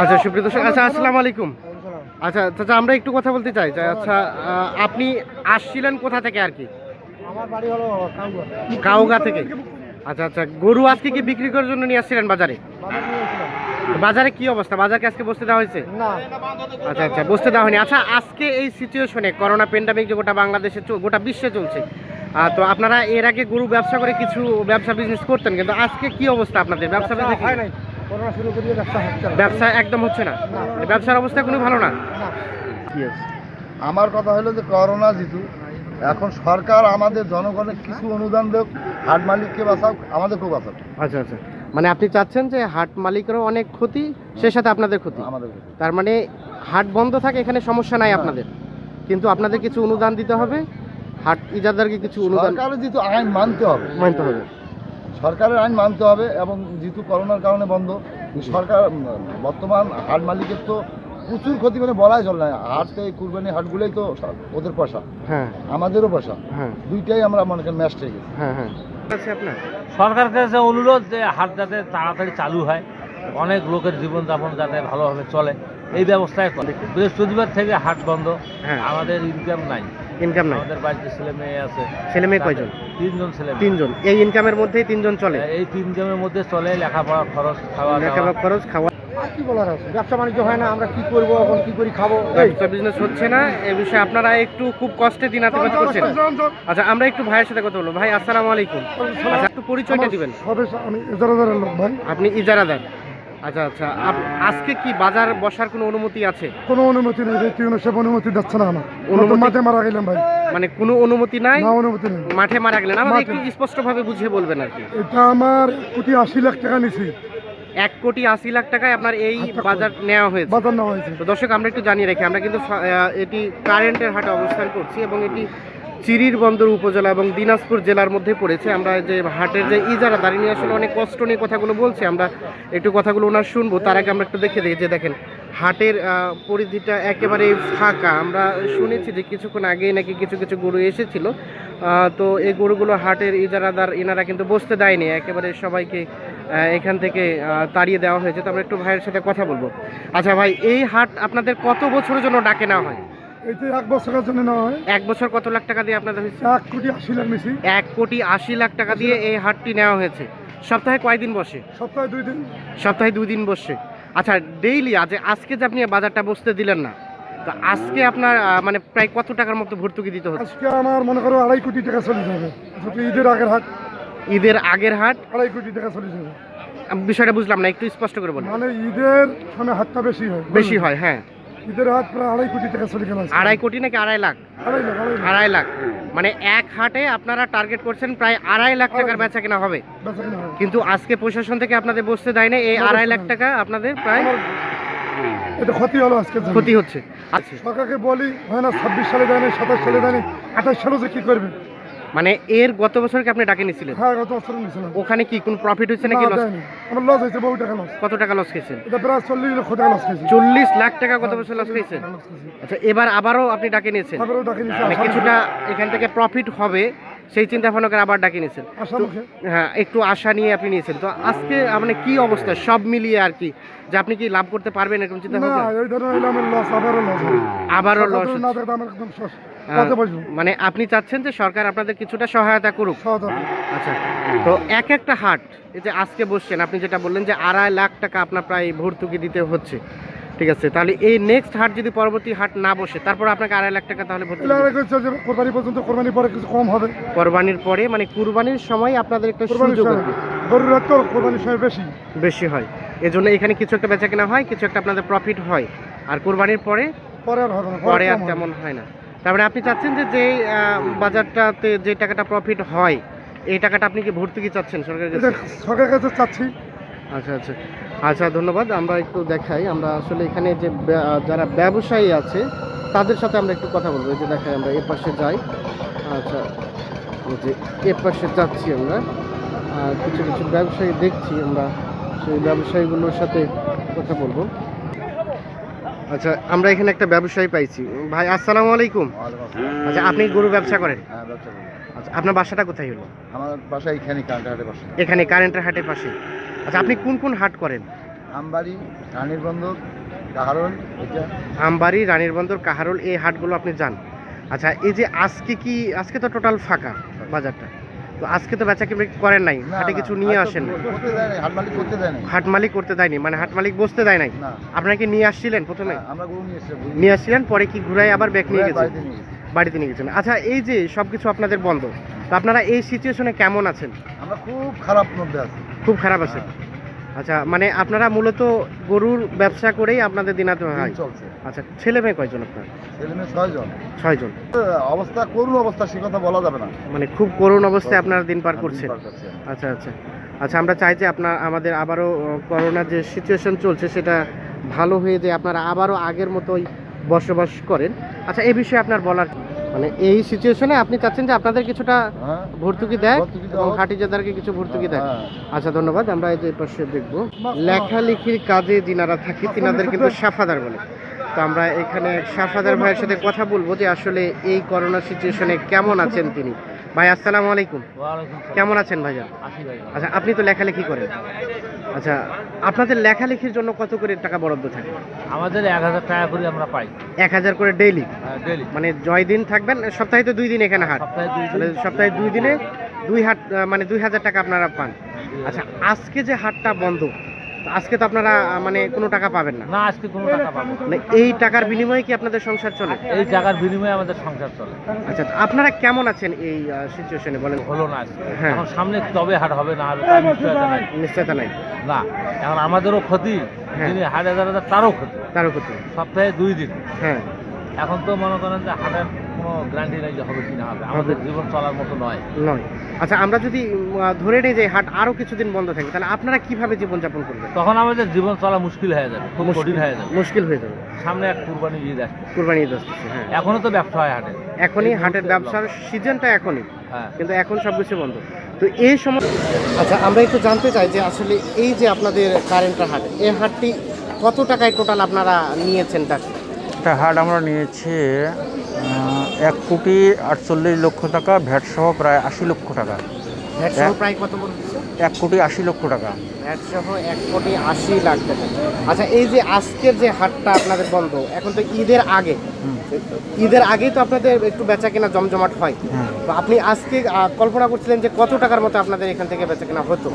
আচ্ছা সুপ্রিয় দর্শক আচ্ছা আসসালামু আলাইকুম আচ্ছা চাচা আমরা একটু কথা বলতে চাই। আচ্ছা আপনি আসছিলেন কোথা থেকে আর কি? আমার বাড়ি হলো কাউগা। থেকে। আচ্ছা আচ্ছা গরু আজকে কি বিক্রি করার জন্য নিয়ে আসছিলেন বাজারে? বাজারে কি অবস্থা? বাজারকে আজকে বসতে দেওয়া হয়েছে? আচ্ছা আচ্ছা বসতে দেওয়া হয়নি। আচ্ছা আজকে এই সিচুয়েশনে করোনা প্যান্ডামিক যে গোটা বাংলাদেশে গোটা বিশ্বে চলছে তো আপনারা এর আগে গরু ব্যবসা করে কিছু ব্যবসা বিজনেস করতেন কিন্তু আজকে কি অবস্থা আপনাদের? ব্যবসা ব্যবসা হয় নাই। করোনা শুরু করিয়ে ব্যবসা হচ্ছে ব্যবসা একদম হচ্ছে না? মানে ব্যবসার অবস্থা কোনো ভালো না? আমার কথা হলো যে করোনা যেহেতু এখন সরকার আমাদের জনগণের কিছু অনুদান দেখ হাট মালিককে বাঁচাও আমাদেরকেও বাঁচাও আচ্ছা আচ্ছা। মানে আপনি চাচ্ছেন যে হাট মালিকেরও অনেক ক্ষতি সে সাথে আপনাদের ক্ষতি? আমাদের তার মানে হাট বন্ধ থাকে এখানে সমস্যা নাই আপনাদের? কিন্তু আপনাদের কিছু অনুদান দিতে হবে? হাট ইজাদারকে কিছু অনুদান সরকারের যেহেতু আইন মানতে হবে মানতে হবে। সরকারের আইন মানতে হবে এবং যেহেতু করোনার কারণে বন্ধ সরকার বর্তমান হাট মালিকের তো প্রচুর ক্ষতি মানে বলাই চলে না। হাট এই কুরবানি হাটগুলোই তো ওদের পয়সা হ্যাঁ। আমাদেরও পয়সা হ্যাঁ। দুইটাই আমরা মনে করেন ম্যাচ থেকে গেছি। হ্যাঁ হ্যাঁ। আছে আপনার? সরকারের কাছে অনুরোধ যে হাট যাতে তাড়াতাড়ি চালু হয় অনেক লোকের জীবনযাপন যাতে ভালোভাবে চলে এই ব্যবস্থায় করে। বৃহস্পতিবার থেকে হাট বন্ধ হ্যাঁ। আমাদের ইনকাম নাই। ইনকাম নাই? আমাদের বাড়িতে ছেলে মেয়ে আছে। ছেলে মেয়ে কয়জন? তিনজন ছেলে তিনজন। এই ইনকামের মধ্যেই তিনজন চলে? এই তিনজনের মধ্যে চলে লেখাপড়া খরচ খাওয়া লেখাপড়া খরচ খাওয়া। আর কি বলার আছে? ব্যবসা বাণিজ্য হয় না আমরা কি করব এখন কি করি খাব? ব্যবসা বিজনেস হচ্ছে না এই বিষয়ে আপনারা একটু খুব কষ্টে দিন আতিবাদ করছেন। আচ্ছা আমরা একটু ভাইয়ের সাথে কথা বলব। ভাই আসসালামু আলাইকুম। আচ্ছা একটু পরিচয়টা দিবেন। সদস্য আমি এজারাদারের লোক ভাই। আপনি ইজারাদার। আচ্ছা আচ্ছা। আজকে কি বাজার বসার কোনো অনুমতি আছে? কোনো অনুমতি নেই ব্যক্তি সব অনুমতি দিচ্ছে না আমার। অনুমতি- মাঠে মারা গেলাম ভাই। মানে কোনো অনুমতি নাই? না অনুমতি নেই। মাঠে মারা গেলেন। আমাদের। একটু স্পষ্টভাবে বুঝিয়ে বলবেন আর কি। এটা আমার কোটি আশি লাখ টাকা নিছি। এক কোটি আশি লাখ টাকায় আপনার এই আচ্ছা, বাজার নেওয়া হয়েছে। বাজার নেওয়া হয়েছে। তো দর্শক আমরা একটু জানিয়ে রাখি আমরা কিন্তু এটি কারেন্টের হাটে অবস্থান করছি এবং এটি চিরির বন্দর উপজেলা এবং দিনাজপুর জেলার মধ্যে পড়েছে। আমরা যে হাটের যে ইজারা দাঁড়িয়ে নিয়ে আসলে অনেক কষ্ট নিয়ে কথাগুলো বলছি। আমরা একটু কথাগুলো ওনার শুনব, তার আগে আমরা একটু দেখে দিই যে দেখেন, হাটের পরিধিটা একেবারে ফাঁকা। আমরা শুনেছি যে কিছুক্ষণ আগেই নাকি কিছু কিছু গরু এসেছিল। তো এই গরুগুলো হাটের ইজারাদার এনারা কিন্তু বসতে দেয়নি। একেবারে সবাইকে এখান থেকে তাড়িয়ে দেওয়া হয়েছে। তো আমরা একটু ভাইয়ের সাথে কথা বলব। আচ্ছা ভাই, এই হাট আপনাদের কত বছরের জন্য ডাকে নেওয়া হয়? এক বছরের জন্য নেওয়া হয়। এক বছর কত লাখ টাকা দিয়ে আপনাদের হয়েছে? এক কোটি আশি লাখ নিছি এক কোটি আশি লাখ টাকা দিয়ে এই হাটটি নেওয়া হয়েছে। সপ্তাহে কয়দিন বসে? সপ্তাহে দুই দিন। সপ্তাহে দুই দিন বসে। আচ্ছা ডেইলি আজ আজকে যে আপনি বাজারটা বসতে দিলেন না তো আজকে আপনার মানে প্রায় কত টাকার মতো ভর্তুকি দিতে হচ্ছে? আজকে আমার মনে করো আড়াই কোটি টাকা চলে যাবে। ঈদের আগের হাট। ঈদের আগের হাট? আড়াই কোটি টাকা চলে যাবে। বিষয়টা বুঝলাম না একটু স্পষ্ট করে বলুন। মানে ঈদের সময় হাতটা বেশি হয়। বেশি হয় হ্যাঁ। ঈদের হাট প্রায় আড়াই কোটি টাকা চলে গেল আড়াই কোটি নাকি আড়াই লাখ? আড়াই লাখ আড়াই লাখ। মানে এক হাটে আপনারা টার্গেট করছেন প্রায় আড়াই লাখ টাকার বেচা কিনা হবে। কিন্তু আজকে প্রশাসন থেকে আপনাদের বসতে দেয় না এই আড়াই লাখ টাকা আপনাদের প্রায় এটা ক্ষতি হলো আজকে ক্ষতি হচ্ছে। আচ্ছা। সরকারকে বলি হয় না ছাব্বিশ সালে দেয়নি সাতাশ সালে দেয়নি আঠাশ সালে যে কি করবে? মানে এর গত বছর কি আপনি ডাকে নিয়েছিলেন হ্যাঁ গত বছর নিয়েছিলাম ওখানে কি কোন প্রফিট হচ্ছে নাকি? দেয়নি। আমার লস হয়েছে বহু টাকা লস কত টাকা লস খেয়েছেন? এটা প্রায় চল্লিশ লক্ষ টাকা লস খেয়েছি। চল্লিশ লাখ টাকা গত বছর লস খেয়েছেন। আচ্ছা এবার আবারও আপনি ডাকে নিয়েছেন? তারপরেও ডাকে নিয়েছি মানে কিছুটা এখান থেকে প্রফিট হবে সেই চিন্তা ভাবনা করে আবার ডাকে নিয়েছেন। হ্যাঁ একটু আশা নিয়ে আপনি নিয়েছেন। তো আজকে মানে কি অবস্থা? সব মিলিয়ে আর কি যে আপনি কি লাভ করতে পারবেন এরকম চিন্তা না ভাবনা লস আবারও লস আবারও লস মানে আপনি চাচ্ছেন যে সরকার আপনাদের কিছুটা সহায়তা করুক? আচ্ছা তো এক একটা হাট এই যে আজকে বসছেন আপনি যেটা বললেন যে আড়াই লাখ টাকা আপনার প্রায় ভর্তুকি দিতে হচ্ছে ঠিক আছে? তাহলে এই নেক্সট হাট যদি পরবর্তী হাট না বসে তারপর আপনাকে আড়াই লাখ টাকা তাহলে কোরবানি পর্যন্ত কোরবানির পরে কিছু কম হবে। কোরবানির পরে মানে কুরবানির সময় আপনাদের একটা কোরবানির সুযোগ সময় গরুর হাট তো কোরবানির সময় বেশি। বেশি হয়। এজন্য এখানে কিছু একটা বেচা কেনা হয় কিছু একটা আপনাদের প্রফিট হয়। আর কোরবানির পরে পরে আর হবে না পরে আর তেমন হয় না। তারপরে আপনি চাচ্ছেন যে যে বাজারটাতে যে টাকাটা প্রফিট হয় এই টাকাটা আপনি কি ভর্তুকি চাচ্ছেন সরকারের কাছে? সরকারের কাছে চাচ্ছি। আচ্ছা আচ্ছা। আচ্ছা ধন্যবাদ। আমরা একটু দেখাই। আমরা আসলে এখানে যে যারা ব্যবসায়ী আছে তাদের সাথে আমরা একটু কথা বলব। এই যে দেখাই আমরা এ পাশে যাই। আচ্ছা যে এ পাশে যাচ্ছি আমরা। আর কিছু কিছু ব্যবসায়ী দেখছি। আমরা সেই ব্যবসায়ীগুলোর সাথে কথা বলব। আচ্ছা আমরা এখানে একটা ব্যবসায়ী পাইছি। ভাই আসসালামু আলাইকুম। আচ্ছা আপনি গরু ব্যবসা করেন? হ্যাঁ ব্যবসা আচ্ছা আপনার বাসাটা কোথায় হলো? আমার বাসা এইখানে কান্টাহাটে বাসা এখানে কারেন্টের হাটের পাশে। আচ্ছা আপনি কোন কোন হাট করেন? আমবাড়ি রানীর বন্দর কাহারন এটা। আমবাড়ি রানীর বন্দর কাহারোল এই হাটগুলো আপনি যান। আচ্ছা এই যে আজকে কি আজকে তো টোটাল ফাঁকা। বাজারটা। তো আজকে তো বেচা কিনে করেন নাই হাটে কিছু নিয়ে আসেন হাট মালিক করতে দেয়নি মানে হাট মালিক বসতে দেয় নাই। না। আপনারা কি নিয়ে আসছিলেন প্রথমে? হ্যাঁ, নিয়ে আসছিলেন পরে কি ঘুরাই আবার ব্যাগ নিয়ে গেছেন? বাড়িতে নিয়ে গেছি। গেছেন। আচ্ছা এই যে সবকিছু আপনাদের বন্ধ তো আপনারা এই সিচুয়েশনে কেমন আছেন? আমরা খুব খারাপ মধ্যে আছি। খুব খারাপ আছে আচ্ছা মানে আপনারা মূলত গরুর ব্যবসা করেই আপনাদের দিনাতে হয়। চলছে। আচ্ছা ছেলে মেয়ে কয়জন আপনার? ছেলে মেয়ে ছয়জন। ছয়জন। অবস্থা করুন অবস্থা সে কথা বলা যাবে না। মানে খুব করুণ অবস্থায় আপনারা দিন পার করছেন। আচ্ছা আচ্ছা। আচ্ছা আমরা চাই যে আপনার আমাদের আবারও করোনার যে সিচুয়েশন চলছে সেটা ভালো হয়ে যে আপনারা আবারও আগের মতোই বসবাস করেন। আচ্ছা এই বিষয়ে আপনার বলার মানে এই সিচুয়েশনে আপনি চাচ্ছেন যে আপনাদের কিছুটা হ্যাঁ। ভর্তুকি দেয় এবং। হাটিজাদারকে কিছু ভর্তুকি দেয়। হ্যাঁ। আচ্ছা ধন্যবাদ। আমরা এই যে পাশে দেখব লেখালেখির কাজে যিনারা থাকে তিনাদের কিন্তু সাফাদার বলে। তো আমরা এখানে সাফাদার ভাইয়ের সাথে কথা বলব যে আসলে এই করোনা সিচুয়েশনে কেমন আছেন তিনি? ভাই আসসালামু আলাইকুম। কেমন আছেন ভাইয়া? আচ্ছা আপনি তো লেখালেখি করেন। আচ্ছা আপনাদের লেখালেখির জন্য কত করে টাকা বরাদ্দ থাকে? আমাদের এক হাজার টাকা করে আমরা পাই। এক হাজার করে ডেইলি মানে জয় দিন থাকবেন সপ্তাহে তো দুই দিন এখানে হাট। সপ্তাহে দুই সপ্তাহে দুই দিনে দুই হাট মানে দুই হাজার টাকা আপনারা পান। আচ্ছা আজকে যে হাটটা বন্ধ আজকে তো আপনারা মানে কোনো টাকা পাবেন না। না আজকে কোনো টাকা পাবেন না। মানে এই টাকার বিনিময়ে কি আপনাদের সংসার চলে? এই টাকার বিনিময়ে আমাদের সংসার চলে। আচ্ছা আপনারা কেমন আছেন এই সিচুয়েশনে বলেন? হলো না হ্যাঁ। এখন সামনে তবে হার হবে না হবে নিশ্চয়তা নাই। নিশ্চয়তা নাই। না এখন আমাদেরও ক্ষতি হ্যাঁ। যিনি হাজার হাজার তারও ক্ষতি। তারও ক্ষতি। সপ্তাহে দুই দিন। হ্যাঁ। এখন তো মনে করেন যে হাটের কোনো গ্যারান্টি নাই যে হবে কি না হবে। আমাদের জীবন চলার মতো নয়। নয়। আচ্ছা আমরা যদি ধরে নিই যে হাট আরও কিছুদিন বন্ধ থাকে তাহলে আপনারা কীভাবে জীবনযাপন করবেন? তখন আমাদের জীবন চলা মুশকিল হয়ে যাবে খুব কঠিন হয়ে যাবে। মুশকিল হয়ে যাবে। সামনে এক কুরবানি ঈদ আসছে। কুরবানি ঈদ আসছে হ্যাঁ। এখনও তো ব্যবসা হয় হাটে। এখনই হাটের ব্যবসার সিজনটা এখনই হ্যাঁ। কিন্তু এখন সব কিছু বন্ধ। তো এই সময় আচ্ছা আমরা একটু জানতে চাই যে আসলে এই যে আপনাদের কারেন্টের হাট এই হাটটি কত টাকায় টোটাল আপনারা নিয়েছেন তার একটা হাট আমরা নিয়েছি এক কোটি আটচল্লিশ লক্ষ টাকা ভ্যাট সহ প্রায় আশি লক্ষ টাকা। প্রায় কত এক কোটি আশি লক্ষ টাকা। ভ্যাট সহ এক কোটি আশি লাখ টাকা। আচ্ছা এই যে আজকের যে হাটটা আপনাদের বন্ধ এখন তো ঈদের আগে। ঈদের আগেই তো আপনাদের একটু বেচা কেনা জমজমাট হয়। তো আপনি আজকে কল্পনা করছিলেন যে কত টাকার মতো আপনাদের এখান থেকে বেচা কেনা হতো?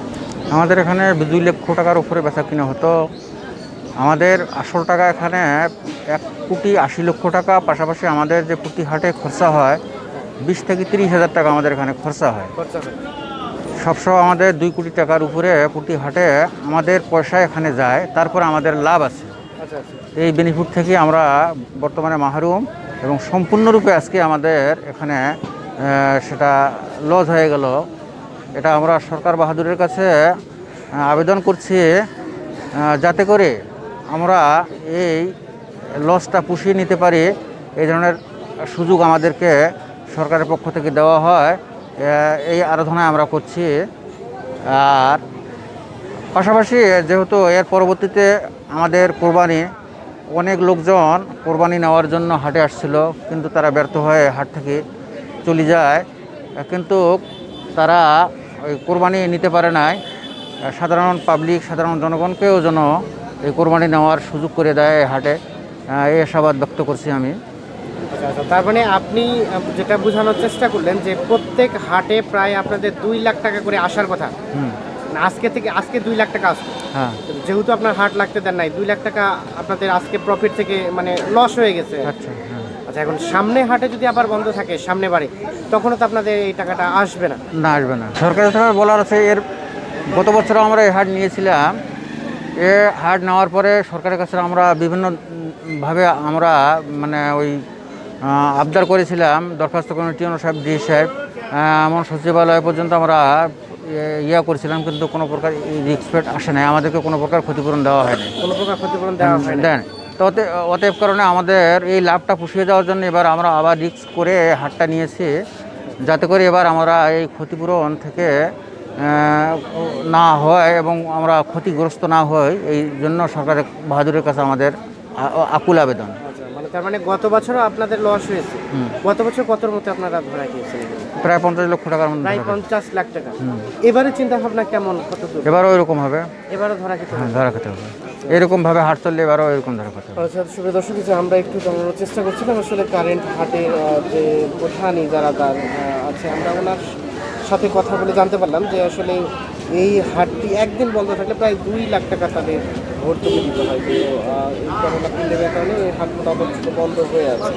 আমাদের এখানে দুই লক্ষ টাকার উপরে বেচা কিনা হতো। আমাদের আসল টাকা এখানে এক কোটি আশি লক্ষ টাকা পাশাপাশি আমাদের যে প্রতি হাটে খরচা হয় বিশ থেকে তিরিশ হাজার টাকা আমাদের এখানে খরচা হয়। সবসময় আমাদের দুই কোটি টাকার উপরে প্রতি হাটে আমাদের পয়সা এখানে যায় তারপর আমাদের লাভ আছে। আচ্ছা আচ্ছা। এই বেনিফিট থেকে আমরা বর্তমানে মাহরুম এবং সম্পূর্ণরূপে আজকে আমাদের এখানে সেটা লজ হয়ে গেল। এটা আমরা সরকার বাহাদুরের কাছে আবেদন করছি যাতে করে আমরা এই লসটা পুষিয়ে নিতে পারি। এই ধরনের সুযোগ আমাদেরকে সরকারের পক্ষ থেকে দেওয়া হয়। এই আরাধনায় আমরা করছি। আর পাশাপাশি যেহেতু এর পরবর্তীতে আমাদের কোরবানি, অনেক লোকজন কোরবানি নেওয়ার জন্য হাটে আসছিল, কিন্তু তারা ব্যর্থ হয়ে হাট থেকে চলে যায়। কিন্তু তারা ওই কোরবানি নিতে পারে নাই। সাধারণ পাবলিক সাধারণ জনগণকেও যেন এই কোরবানি নেওয়ার সুযোগ করে দেয় এই হাটে। এই আশাবাদ ব্যক্ত করছি আমি। আচ্ছা আচ্ছা। তার মানে আপনি যেটা বোঝানোর চেষ্টা করলেন যে প্রত্যেক হাটে প্রায় আপনাদের দুই লাখ টাকা করে আসার কথা। হুম। আজকে থেকে আজকে দুই লাখ টাকা আসবে। হ্যাঁ। যেহেতু আপনার হাট লাগতে দেন নাই দুই লাখ টাকা আপনাদের আজকে প্রফিট থেকে মানে লস হয়ে গেছে। আচ্ছা হ্যাঁ। আচ্ছা এখন সামনে হাটে যদি আবার বন্ধ থাকে সামনে বাড়ি তখনও তো আপনাদের এই টাকাটা আসবে না। না আসবে না। সরকারের তরফে বলার আছে এর গত বছর আমরা এই হাট নিয়েছিলাম। এ হাট নেওয়ার পরে সরকারের কাছে আমরা বিভিন্ন উম, ভাবে আমরা মানে ওই আবদার করেছিলাম। দরখাস্ত কমিটি সাহেব ডি সাহেব। এমন সচিবালয় পর্যন্ত আমরা ইয়া করেছিলাম কিন্তু কোনো প্রকার রিক্সপেক্ট আসে নাই। আমাদেরকে কোনো প্রকার ক্ষতিপূরণ দেওয়া হয়নি। কোনো প্রকার ক্ষতিপূরণ দেওয়া দেন তো অতএ- অতএব কারণে আমাদের এই লাভটা পুষিয়ে যাওয়ার জন্য এবার আমরা আবার রিক্স করে হাটটা নিয়েছি। যাতে করে এবার আমরা এই ক্ষতিপূরণ থেকে না হয় এবং আমরা ক্ষতিগ্রস্ত না হই এই জন্য সরকারের বাহাদুরের কাছে আমাদের আকুল আবেদন। আচ্ছা মানে তার মানে গত বছরও আপনাদের লস হয়েছে। গত বছর কতর মতো আপনারা ধরা গিয়েছেন প্রায় পঞ্চাশ লক্ষ টাকার মধ্যে প্রায় পঞ্চাশ লাখ টাকা। এবারে চিন্তা ভাবনা কেমন? কত এবারও এরকম হবে। এবারও ধরা খেতে হ্যাঁ হবে। ধরা খেতে হবে। এরকমভাবে হাট চললে এবারও এরকম ধরা হবে। আচ্ছা শুভ দর্শক যে আমরা একটু জানানোর চেষ্টা করছিলাম আসলে কারেন্ট হাটের যে প্রধান ইজারাদার আছে আমরা ওনার সাথে কথা বলে জানতে পারলাম যে আসলে এই হাটটি একদিন বন্ধ থাকলে প্রায় দুই লাখ টাকা তাদের ভর্তুকি দিতে হয়। তো এই করোনা পিন্ডেমের কারণে এই হাটগুলো মোটামুটি বন্ধ হয়ে আছে।